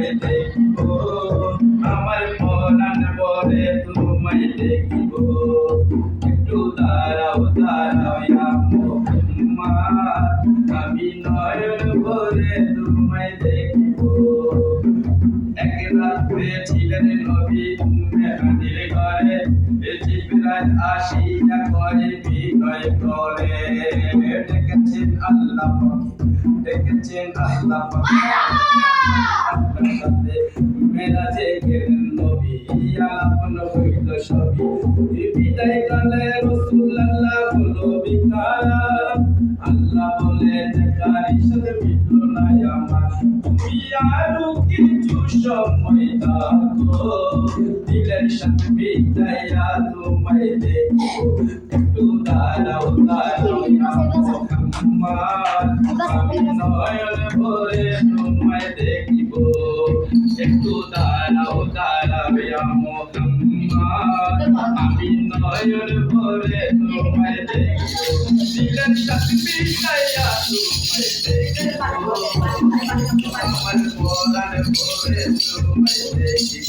তোমায় আমার পরাণ ভরে তোমায় দেখিব একটু দাঁড়াও দাঁড়াও আমি নয়ন আসিয়া করে বিনয় করে আল্লাহ ডেকেছেন আল্লাহ! মেরাজে গেলেন নবী? আপন হইল সবই। বিদায় কালে রাসূলুল্লাহ হলো বিকারা আল্লাহ বলেন কারি সাথে মিটলো না আমার, তুমি আরও কিছু সময় দাও দিলের সাথে বিদায়া তোমায় দেখো একটু দাঁড়াও দাঁড়াও মোহাম্মদ আমি নয়ন ভরে তোমায় দেখিব। একটু দাঁড়াও মোহাম্মদ আমি নয়ন ভরে তোমায় দেখিব। বিদায়া তোমায় দেখিব। আমার পরাণ তোমায় দেখিব।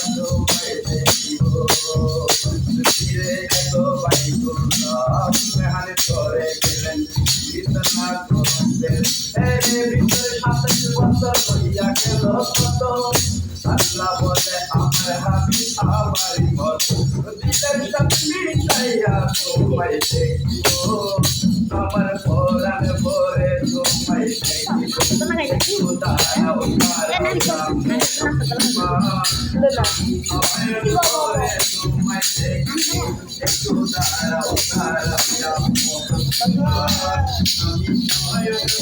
আল্লাহ বলে আমার হাবি আমারই মতো দিলের সাথে মিটাইয়া তোমায় দেখিব আমার পরাণ ভরে তোমায় দেখিব দাঁড়াও দাঁড়াও আমার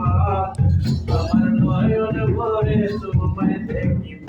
Amar no hay honor, por eso me parece que